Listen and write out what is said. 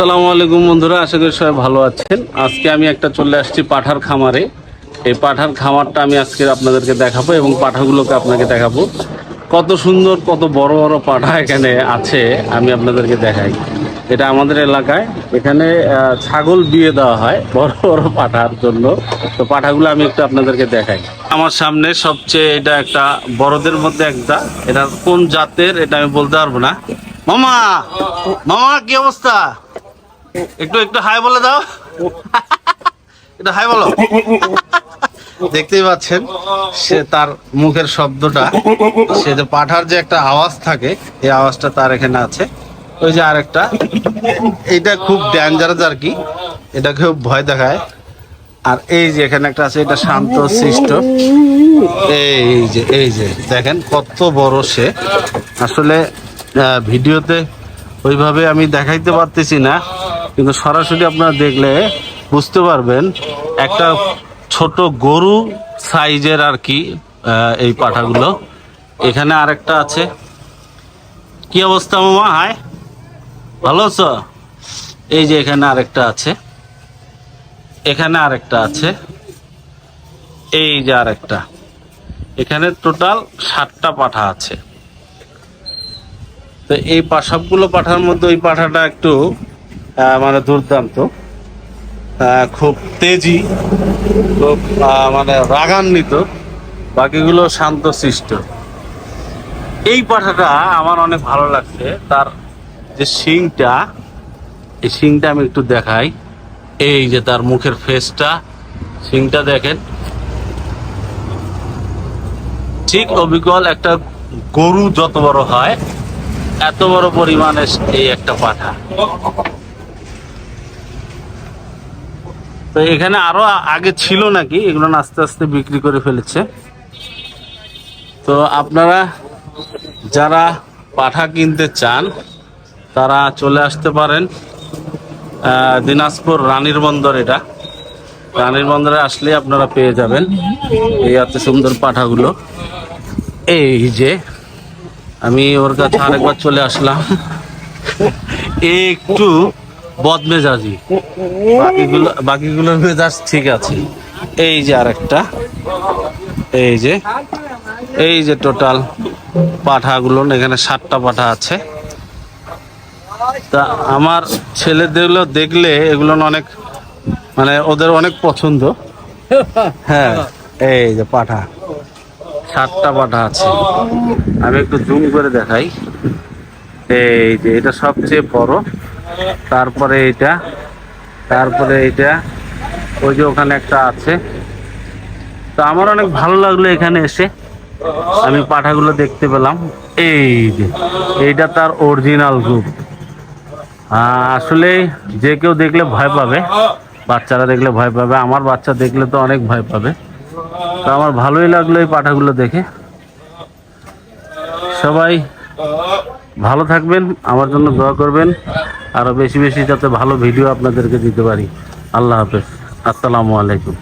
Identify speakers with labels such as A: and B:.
A: আসসালামু আলাইকুম বন্ধুরা, আশা করি সবাই ভালো আছেন। আজকে আমি একটা চলে আসছি পাঠার খামারে। এই পাঠার খামারটা আমি আজকে আপনাদেরকে দেখাবো এবং পাঠাগুলোকে আপনাকে দেখাবো। কত সুন্দর, কত বড় বড় পাঠা এখানে আছে, আমি আপনাদেরকে দেখাই। এটা আমাদের এলাকায়। এখানে ছাগল বিয়ে দেওয়া হয় বড় বড় পাঠার জন্য। তো পাঠাগুলো আমি একটু আপনাদেরকে দেখাই। আমার সামনে সবচেয়ে এটা একটা বড়দের মধ্যে একটা। এটা কোন জাতের, এটা আমি বলতে পারব না। মামা মামা, কি অবস্থা? একটু একটু হাই বলে দাও। একটু হাই বলো। দেখতেই পাচ্ছেন, সে তার মুখের শব্দটা, সে যে পাঠার যে একটা আওয়াজ থাকে, এই আওয়াজটা তার এখানে আছে। ওই যে আরেকটা, এটা খুব ডেঞ্জারাস আর কি, এটা খুব ভয় দেখায়। আর এই যে এখানে একটা আছে, এটা শান্ত সৃষ্ট। এই যে এই যে, দেখেন কত বড় সে। আসলে ভিডিওতে ওইভাবে আমি দেখাইতে পারতেছি না। কিন্তু সরাসরি আপনারা দেখলে বুঝতে পারবেন, একটা ছোট গরু সাইজের আর কি এই পাঠাগুলো। এখানে আরেকটা আছে। কি অবস্থা মামা? হাই। ভালো আছো? এই যে এখানে আরেকটা আছে। এখানে আরেকটা আছে। এই যে আরেকটা। এখানে টোটাল ষাটটা পাঠা আছে। তো এই পা- সবগুলো পাঠার মধ্যে ওই পাঠাটা একটু মানে দুর্দান্ত। খুব তেজি, খুব মানে রাগান্বিত, বাকিগুলো শান্ত সৃষ্ট এই পাঠাটা আমার অনেক ভালো লাগছে। তার যে শিংটা, এই শিংটা আমি একটু দেখাই। এই যে তার মুখের ফেসটা শিংটা দেখেন। ঠিক অবিকল একটা গরু যত বড় হয়, এত বড় পরিমাণে এই একটা পাঠা। তো এখানে আরও আগে ছিল নাকি? এগুলো আস্তে আস্তে বিক্রি করে ফেলেছে। তো আপনারা যারা পাঠা কিনতে চান, তারা চলে আসতে পারেন দিনাজপুর রানীর বন্দর এটা। রানীর বন্দরে আসলে আপনারা পেয়ে যাবেন এই এত সুন্দর পাঠাগুলো। এই যে, আমি ওর কাছে আরেকবার চলে আসলাম। একটু বদমেজাজি। বাকিগুলো বাকিগুলোর মেজাজ ঠিক আছে। এই যে আরেকটা। এই যে এই যে টোটাল পাঠাগুলো, এখানে সাতটা পাঠা আছে। তা আমার ছেলেদেরগুলো দেখলে এগুলো অনেক মানে ওদের অনেক পছন্দ। হ্যাঁ এই যে পাঠা। সাতটা পাঠা আছে। আমি একটু জুম করে দেখাই। এই যে এটা সবচেয়ে বড়। তারপরে এটা তারপরে এটা ওই যে ওখানে একটা আছে। তো আমার অনেক ভালো লাগল এখানে এসে। আমি পাঠাগুলো দেখতে পেলাম। এই যে এইটা তার অরিজিনাল রূপ আহ, আসলে যে কেউ দেখলে ভয় পাবে বাচ্চারা দেখলে ভয় পাবে আমার বাচ্চা দেখলে তো অনেক ভয় পাবে। তো আমার ভালোই লাগল এই পাঠাগুলো দেখে। সবাই ভালো থাকবেন আমার জন্য দোয়া করবেন। আরও বেশি বেশি যাতে ভালো ভিডিও আপনাদেরকে দিতে পারি। আল্লাহ হাফেজ। আসসালামু আলাইকুম।